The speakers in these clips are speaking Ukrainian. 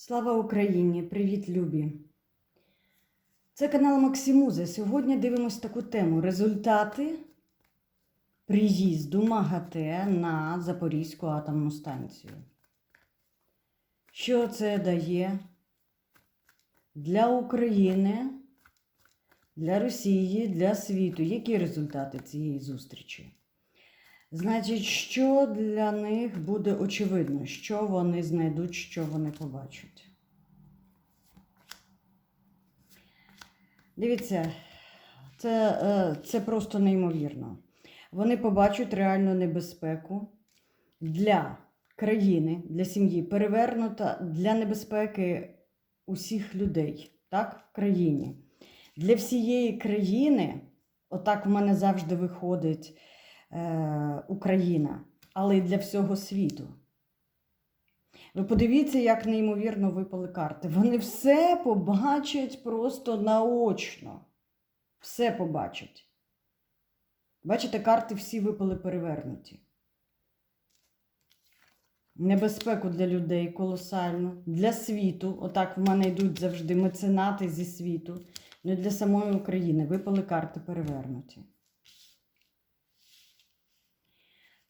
Слава Україні! Привіт, любі! Це канал Максимуза. Сьогодні дивимось таку тему: результати приїзду МАГАТЕ на Запорізьку атомну станцію. Що це дає для України, для Росії, для світу? Які результати цієї зустрічі? Значить, що для них буде очевидно, що вони знайдуть, що вони побачать. Дивіться, це, е, це просто неймовірно. Вони побачать реальну небезпеку для країни, для сім'ї, перевернута для небезпеки усіх людей, так, в країні. Для всієї країни, отак в мене завжди виходить Україна, але й для всього світу. Ви подивіться, як неймовірно випали карти. Вони все побачать просто наочно. Все побачать. Бачите, карти всі випали перевернуті. Небезпеку для людей колосальну, для світу. Отак в мене йдуть завжди меценати зі світу. Ну і для самої України випали карти перевернуті.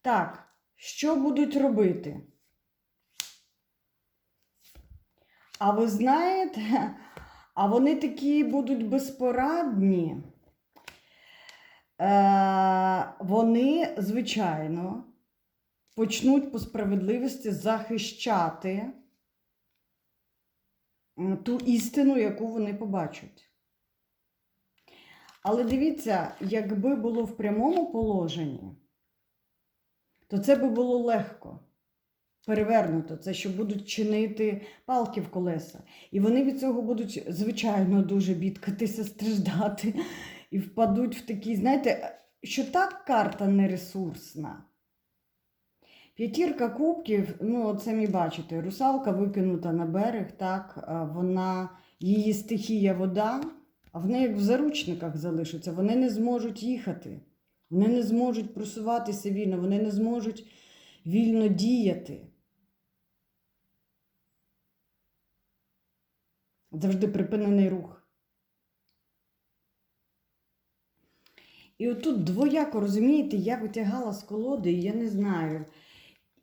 Так, що будуть робити? А ви знаєте, а вони такі будуть безпорадні. Е, вони, звичайно, почнуть по справедливості захищати ту істину, яку вони побачать. Але дивіться, якби було в прямому положенні, то це би було легко. Перевернуто, це що будуть чинити палки в колеса. І вони від цього будуть, звичайно, дуже бідкатися, страждати і впадуть в такі, знаєте, що так карта не ресурсна. П'ятірка кубків, ну, от самі бачите, русалка викинута на берег, так, вона, її стихія вода, а вони як в заручниках залишаться, вони не зможуть їхати, вони не зможуть просуватися вільно, вони не зможуть вільно діяти. Завжди припинений рух. І отут двояко, розумієте, я витягала з колоди, і я не знаю.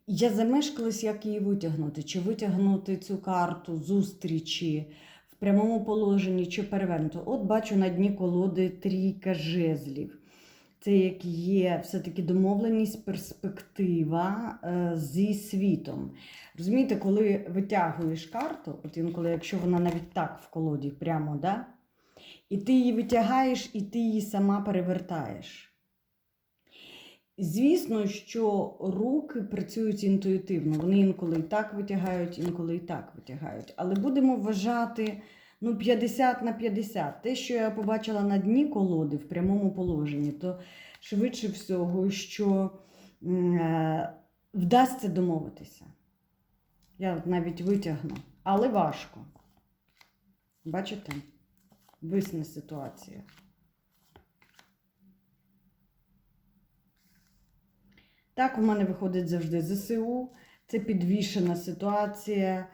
Я замешкалась, як її витягнути. Чи витягнути цю карту зустрічі в прямому положенні, чи перевернути. От бачу на дні колоди трійка жезлів. Це як є все-таки домовленість, перспектива е, зі світом. Розумієте, коли витягуєш карту, от інколи, якщо вона навіть так в колоді, прямо, да? і ти її витягаєш, і ти її сама перевертаєш. Звісно, що руки працюють інтуїтивно. Вони інколи і так витягають, інколи і так витягають. Але будемо вважати ну, 50 на 50. Те, що я побачила на дні колоди в прямому положенні, то швидше всього, що е, вдасться домовитися. Я навіть витягну, але важко. Бачите? Висне ситуація. Так, у мене виходить завжди ЗСУ. Це підвішена ситуація,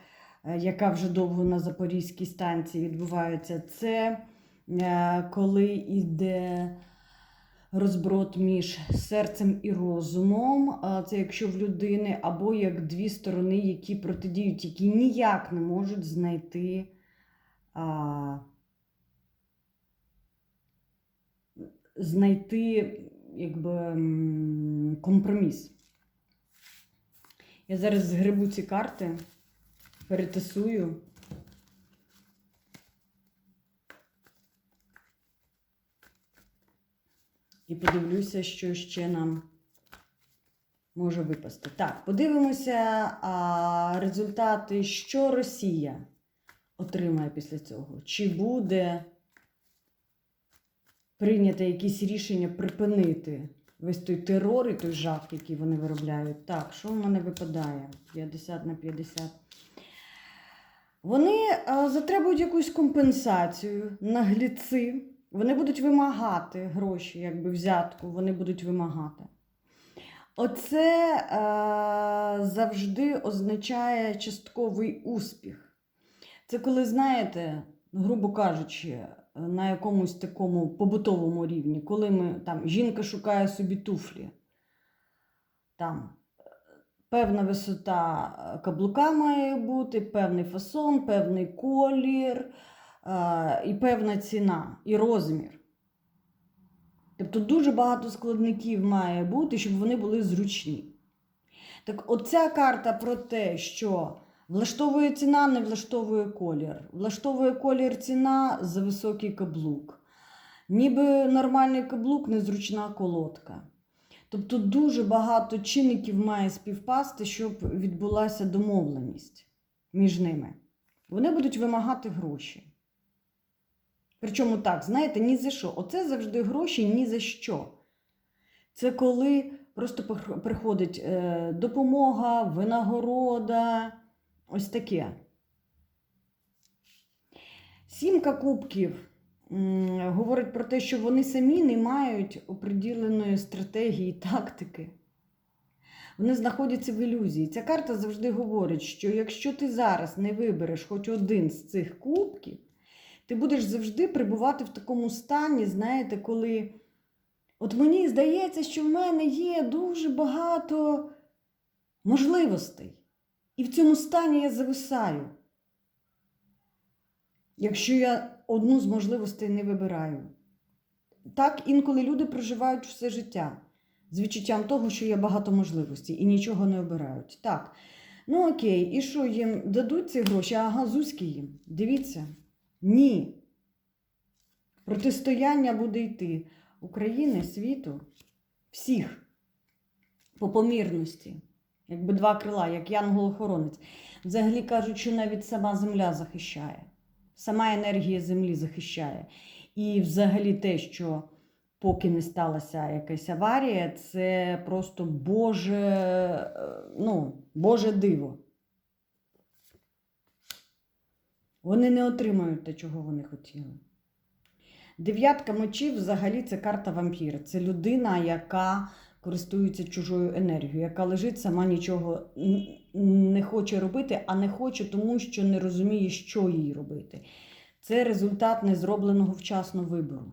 яка вже довго на Запорізькій станції відбувається. Це е, коли йде розброд між серцем і розумом. Це якщо в людини або як дві сторони, які протидіють, які ніяк не можуть знайти. Знайти якби, компроміс. Я зараз згребу ці карти, перетасую. І подивлюся, що ще нам може випасти. Так, подивимося а, результати, що Росія отримає після цього. Чи буде прийняти якісь рішення припинити весь той терор і той жах, який вони виробляють. Так, що в мене випадає? 50 на 50. Вони затребують якусь компенсацію, нагліці. Вони будуть вимагати гроші, якби взятку, вони будуть вимагати. Оце е, завжди означає частковий успіх. Це коли, знаєте, грубо кажучи, на якомусь такому побутовому рівні, коли ми там жінка шукає собі туфлі, там е, певна висота е, каблука має бути, певний фасон, певний колір е, і певна ціна, і розмір. Тобто дуже багато складників має бути, щоб вони були зручні. Так, оця карта про те, що влаштовує ціна, не влаштовує колір. Влаштовує колір ціна за високий каблук. Ніби нормальний каблук, незручна колодка. Тобто дуже багато чинників має співпасти, щоб відбулася домовленість між ними. Вони будуть вимагати гроші. Причому так, знаєте, ні за що. Оце завжди гроші ні за що. Це коли просто приходить е, допомога, винагорода, ось таке. Сімка кубків говорить про те, що вони самі не мають оприділеної стратегії, тактики. Вони знаходяться в ілюзії. Ця карта завжди говорить, що якщо ти зараз не вибереш хоч один з цих кубків, ти будеш завжди перебувати в такому стані, знаєте, коли от мені здається, що в мене є дуже багато можливостей. І в цьому стані я зависаю. Якщо я одну з можливостей не вибираю. Так інколи люди проживають все життя з відчуттям того, що є багато можливостей і нічого не обирають. Так, ну окей, і що їм дадуть ці гроші? Ага, зузьки їм. Дивіться. Ні. Протистояння буде йти України, світу, всіх по помірності, якби два крила, як янгол-охоронець. Взагалі кажуть, що навіть сама земля захищає, сама енергія землі захищає. І взагалі те, що поки не сталася якась аварія, це просто Боже, е, ну, Боже диво. Вони не отримають те, чого вони хотіли. Дев'ятка мечів взагалі це карта вампір. Це людина, яка користується чужою енергією, яка лежить, сама нічого не хоче робити, а не хоче, тому що не розуміє, що їй робити. Це результат незробленого вчасно вибору.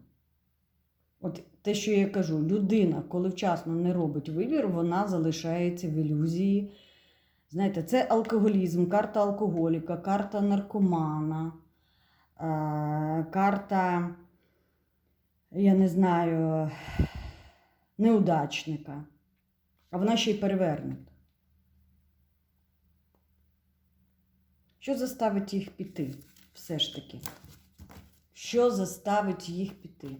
От те, що я кажу, людина, коли вчасно не робить вибір, вона залишається в ілюзії. Знаєте, це алкоголізм, карта алкоголіка, карта наркомана, е, карта, я не знаю, неудачника. А вона ще й перевернута. Що заставить їх піти? Все ж таки. Що заставить їх піти?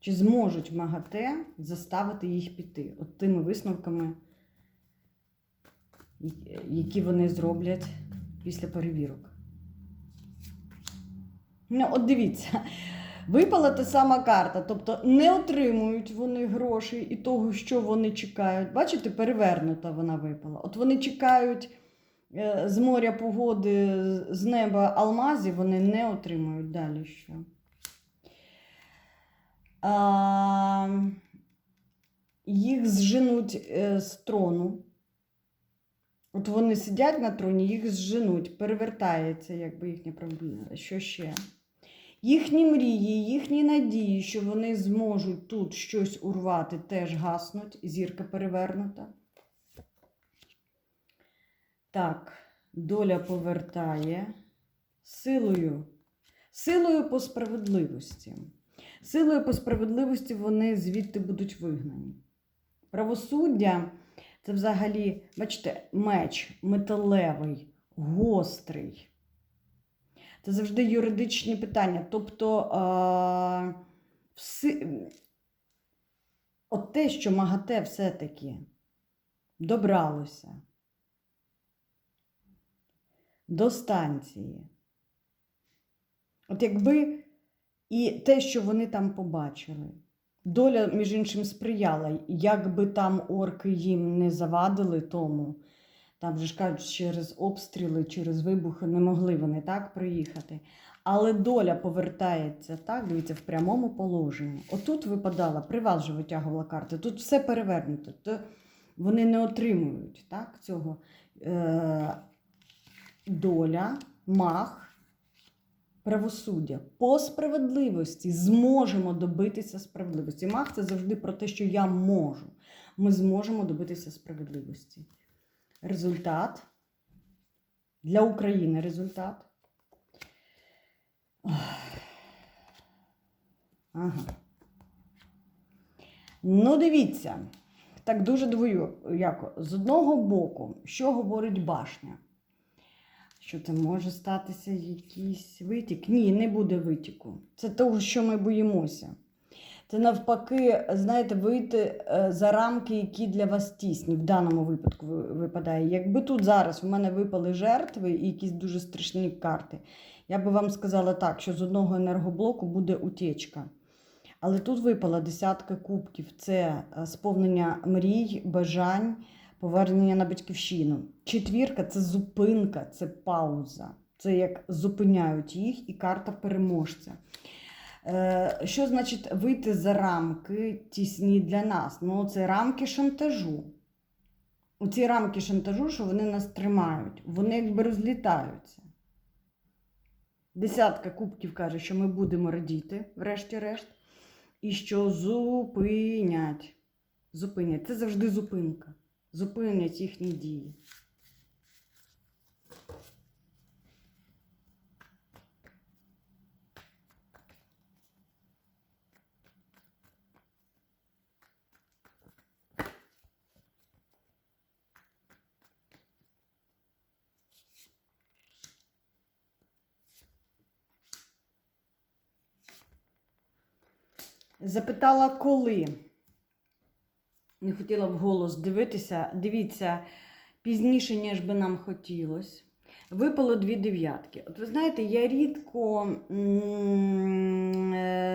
Чи зможуть МАГАТЕ заставити їх піти? От тими висновками, які вони зроблять після перевірок. Ну, от дивіться, випала та сама карта, тобто не отримують вони грошей і того, що вони чекають. Бачите, перевернута вона випала. От вони чекають е, з моря погоди, з- неба алмазів, вони не отримують далі що. А, їх зженуть е, з трону. От вони сидять на троні, їх зженуть, перевертається, якби їхня проблема. Що ще? Їхні мрії, їхні надії, що вони зможуть тут щось урвати, теж гаснуть. Зірка перевернута. Так, доля повертає силою, силою по справедливості. Силою по справедливості вони звідти будуть вигнані. Правосуддя це взагалі, бачите, меч металевий, гострий. Це завжди юридичні питання. Тобто, а, все, от те, що МАГАТЕ все-таки добралося до станції. От якби і те, що вони там побачили. Доля, між іншим, сприяла, якби там орки їм не завадили тому. Там же ж кажуть, через обстріли, через вибухи не могли вони так приїхати. Але доля повертається, так, дивіться, в прямому положенні. Отут випадала, при вас же витягувала карти, тут все перевернуто. То вони не отримують так, цього. Е, доля, мах, правосуддя. По справедливості зможемо добитися справедливості. Мах це завжди про те, що я можу. Ми зможемо добитися справедливості. Результат для України результат. Ага. Ну, дивіться. Так дуже двояко. З одного боку, що говорить башня? Що це може статися якийсь витік? Ні, не буде витіку. Це того, що ми боїмося. Це навпаки, знаєте, вийти е, за рамки, які для вас тісні, в даному випадку випадає. Якби тут зараз в мене випали жертви і якісь дуже страшні карти, я би вам сказала так, що з одного енергоблоку буде утечка. Але тут випала десятка кубків: це е, сповнення мрій, бажань, повернення на батьківщину. Четвірка це зупинка, це пауза. Це як зупиняють їх, і карта переможця. Е, Що значить вийти за рамки тісні для нас? Ну, це рамки шантажу. У ці рамки шантажу, що вони нас тримають, вони якби розлітаються. Десятка кубків каже, що ми будемо радіти, врешті-решт, і що зупинять. Зупинять. Це завжди зупинка. Зупинять їхні дії. Запитала, коли. Не хотіла вголос дивитися. Дивіться, пізніше, ніж би нам хотілося. Випало дві дев'ятки. От ви знаєте, я рідко е,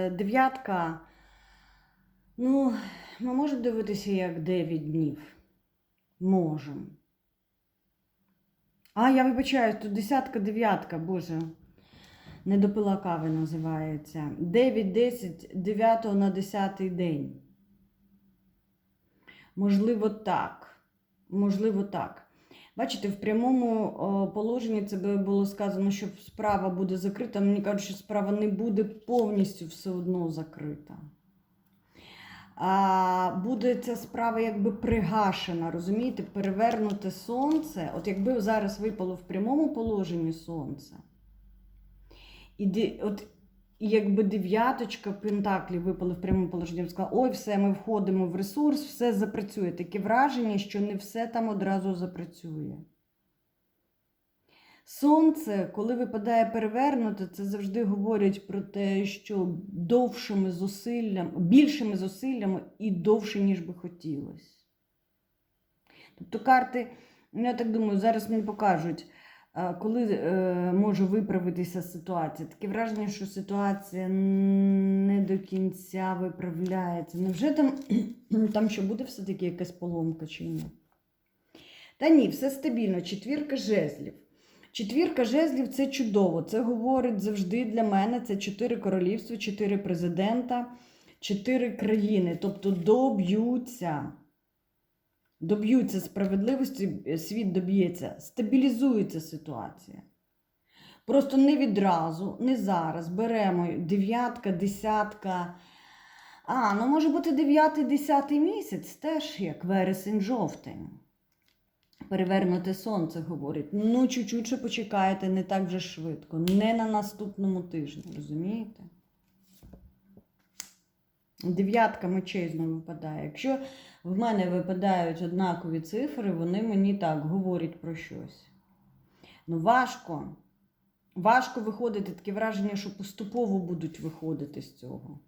дев'ятка. Ну, ми можемо дивитися як 9 днів. Можемо. А, я вибачаюсь, тут десятка, дев'ятка, боже. Не допила кави називається. 9, 10, 9 на 10 день. Можливо, так. Можливо, так. Бачите, в прямому положенні це би було сказано, що справа буде закрита. Мені кажуть, що справа не буде повністю все одно закрита. А буде ця справа якби пригашена, розумієте, перевернуте сонце. От якби зараз випало в прямому положенні сонце. І от і якби дев'яточка пентаклів випала в прямому положенні, сказала, ой, все, ми входимо в ресурс, все запрацює. Таке враження, що не все там одразу запрацює. Сонце, коли випадає перевернуте, це завжди говорять про те, що довшими зусиллями, більшими зусиллями і довше, ніж би хотілося. Тобто карти, ну, я так думаю, зараз мені покажуть, коли е, може виправитися ситуація. Таке враження, що ситуація не до кінця виправляється. Невже там, там що буде все-таки якась поломка чи ні? Та ні, все стабільно. Четвірка жезлів. Четвірка жезлів це чудово. Це говорить завжди для мене. Це чотири королівства, чотири президента, чотири країни. Тобто доб'ються. Доб'ються справедливості, світ доб'ється, стабілізується ситуація. Просто не відразу, не зараз. Беремо дев'ятка, десятка. А, ну може бути дев'ятий, десятий місяць, теж як вересень, жовтень. Перевернуте сонце говорить. Ну, чуть-чуть ще почекайте, не так вже швидко. Не на наступному тижні, розумієте? Дев'ятка мечей знову випадає. Якщо в мене випадають однакові цифри, вони мені так говорять про щось. Ну, важко. Важко виходити, таке враження, що поступово будуть виходити з цього.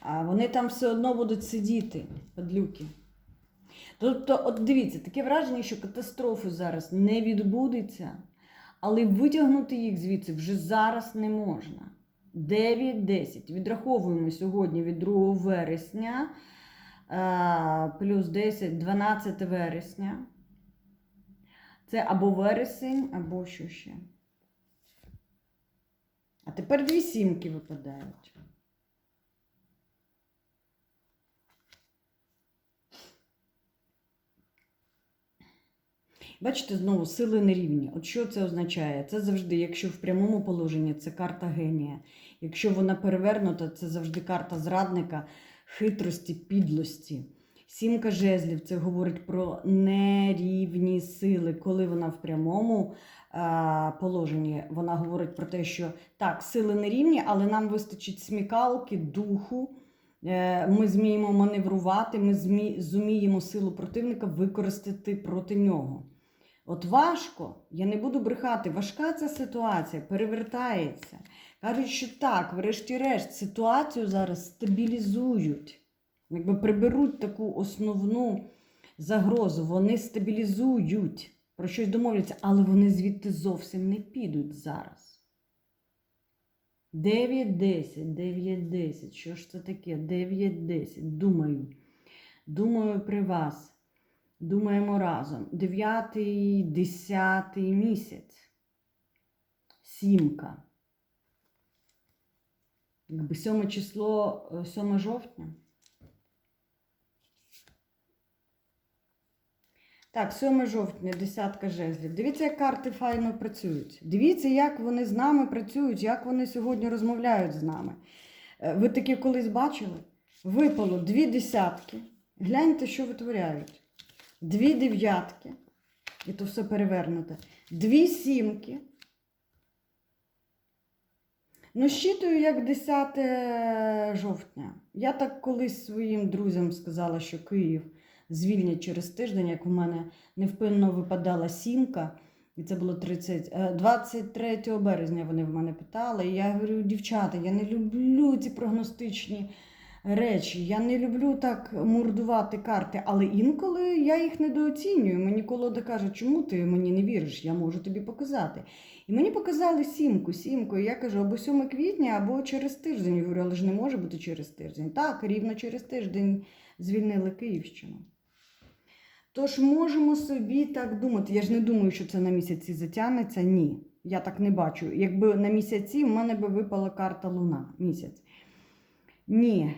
А вони там все одно будуть сидіти, падлюки. Тобто, от дивіться, таке враження, що катастрофи зараз не відбудеться, але витягнути їх звідси вже зараз не можна. 9-10. Відраховуємо сьогодні від 2 вересня е, плюс 10, 12 вересня. Це або вересень, або що ще. А тепер дві сімки випадають. Бачите, знову сили нерівні. От що це означає? Це завжди, якщо в прямому положенні це карта генія. Якщо вона перевернута, це завжди карта зрадника, хитрості, підлості. Сімка жезлів це говорить про нерівні сили. Коли вона в прямому положенні, вона говорить про те, що так, сили нерівні, але нам вистачить смікалки, духу. Е, Ми зміємо маневрувати, ми зуміємо силу противника використати проти нього. От важко, я не буду брехати, важка ця ситуація, перевертається. Кажуть, що так, врешті-решт, ситуацію зараз стабілізують. Якби приберуть таку основну загрозу, вони стабілізують, про щось домовляться, але вони звідти зовсім не підуть зараз. 9-10, 9-10. Що ж це таке? 9-10. Думаю. Думаю при вас. Думаємо разом. 9, 10 місяць. Сімка. Якби 7 число, е, 7 жовтня. Так, 7 жовтня, десятка жезлів. Дивіться, як карти файно працюють. Дивіться, як вони з нами працюють, як вони сьогодні розмовляють з нами. Е, Ви таке колись бачили? Випало дві десятки. Гляньте, що витворяють. Дві дев'ятки. І то все перевернуте. Дві сімки. Ну, щитую як 10 жовтня. Я так колись своїм друзям сказала, що Київ звільнять через тиждень, як у мене невпинно випадала сімка. І це було 30, е, 23 березня вони в мене питали. І я говорю, дівчата, я не люблю ці прогностичні речі. Я не люблю так мурдувати карти, але інколи я їх недооцінюю. Мені колода каже, чому ти мені не віриш? Я можу тобі показати. І мені показали сімку, сімку. І я кажу, або 7 квітня, або через тиждень. Я говорю, але ж не може бути через тиждень. Так, рівно через тиждень звільнили Київщину. Тож можемо собі так думати. Я ж не думаю, що це на місяці затягнеться. Ні. Я так не бачу. Якби на місяці в мене би випала карта Луна місяць. Ні.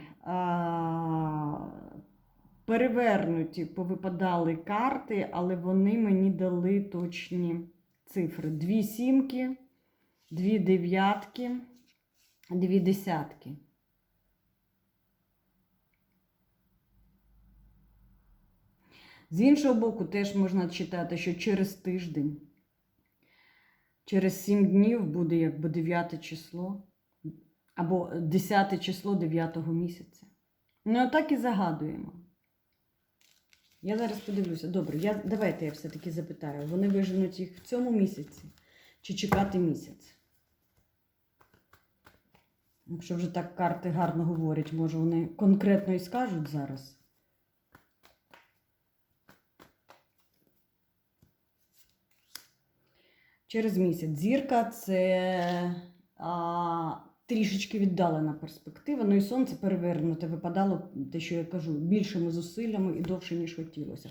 Перевернуті повипадали карти, але вони мені дали точні цифри. Дві сімки, дві дев'ятки, дві десятки. З іншого боку, теж можна читати, що через тиждень, через 7 днів буде якби 9 число, або 10 число 9 місяця. Ну, отак і загадуємо. Я зараз подивлюся. Добре, я, давайте я все-таки запитаю. Вони виженуть їх в цьому місяці чи чекати місяць? Якщо вже так карти гарно говорять, може вони конкретно і скажуть зараз. Через місяць. Зірка це а, трішечки віддалена перспектива. Ну і сонце перевернуте випадало, те, що я кажу, більшими зусиллями і довше, ніж хотілося.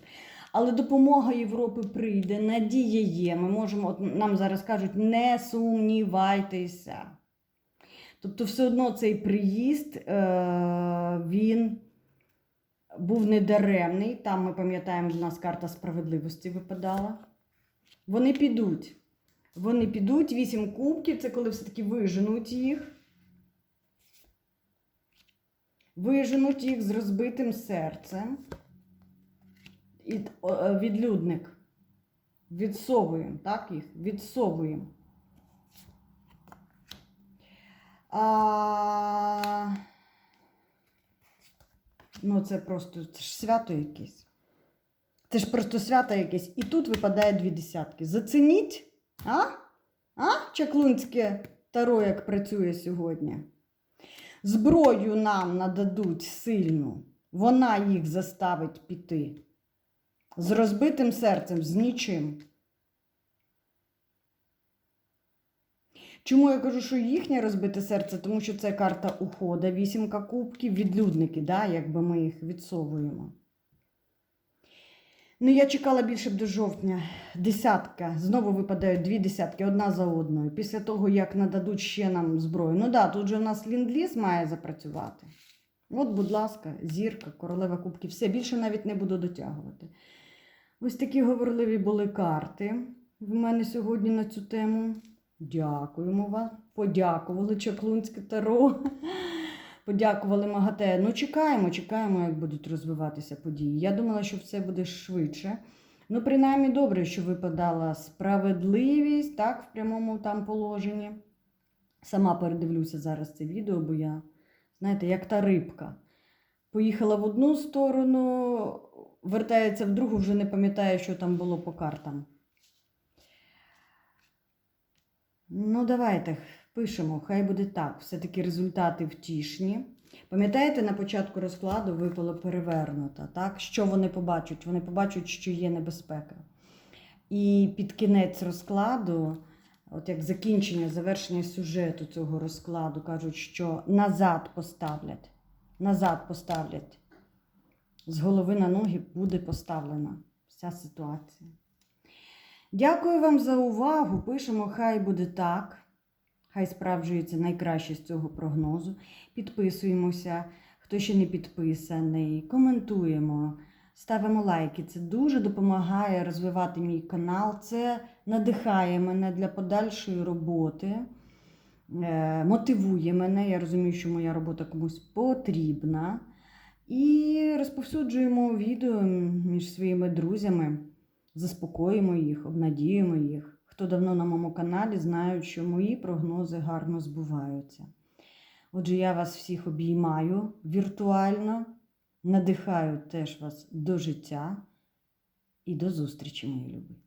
Але допомога Європи прийде, надія є. Ми можемо, от нам зараз кажуть, не сумнівайтеся. Тобто, все одно цей приїзд е, він був недаремний. Там ми пам'ятаємо, в нас карта справедливості випадала. Вони підуть. Вони підуть, вісім кубків, це коли все-таки виженуть їх. Виженуть їх з розбитим серцем. І е, відлюдник. Відсовуємо, так їх? Відсовуємо. А... Ну, це просто це ж свято якесь. Це ж просто свято якесь. І тут випадає дві десятки. Зацініть, а? А? Чаклунське таро як працює сьогодні. Зброю нам нададуть сильну. Вона їх заставить піти. З розбитим серцем, з нічим. Чому я кажу, що їхнє розбите серце? Тому що це карта ухода, вісімка кубків, відлюдники, да? якби ми їх відсовуємо. Ну, я чекала більше б до жовтня. Десятка. Знову випадають дві десятки, одна за одною. Після того, як нададуть ще нам зброю. Ну так, да, тут же у нас лінд-ліз має запрацювати. От, будь ласка, зірка, королева кубків. Все, більше навіть не буду дотягувати. Ось такі говорливі були карти в мене сьогодні на цю тему. Дякуємо вам. Подякували Чаклунське Таро. Подякували МАГАТЕ. Ну, чекаємо, чекаємо, як будуть розвиватися події. Я думала, що все буде швидше. Ну, принаймні, добре, що випадала справедливість, так, в прямому там положенні. Сама передивлюся зараз це відео, бо я, знаєте, як та рибка. Поїхала в одну сторону, вертається в другу, вже не пам'ятає, що там було по картам. Ну, давайте пишемо, хай буде так. Все-таки результати втішні. Пам'ятаєте, на початку розкладу випало перевернуто, так? Що вони побачать? Вони побачать, що є небезпека. І під кінець розкладу, от як закінчення, завершення сюжету цього розкладу, кажуть, що назад поставлять. Назад поставлять. З голови на ноги буде поставлена вся ситуація. Дякую вам за увагу. Пишемо, хай буде так. Хай справджується найкраще з цього прогнозу. Підписуємося, хто ще не підписаний, коментуємо, ставимо лайки. Це дуже допомагає розвивати мій канал. Це надихає мене для подальшої роботи, е, мотивує мене. Я розумію, що моя робота комусь потрібна. І розповсюджуємо відео між своїми друзями, заспокоїмо їх, обнадіємо їх. Хто давно на моєму каналі, знають, що мої прогнози гарно збуваються. Отже, я вас всіх обіймаю віртуально, надихаю теж вас до життя і до зустрічі, мої любі.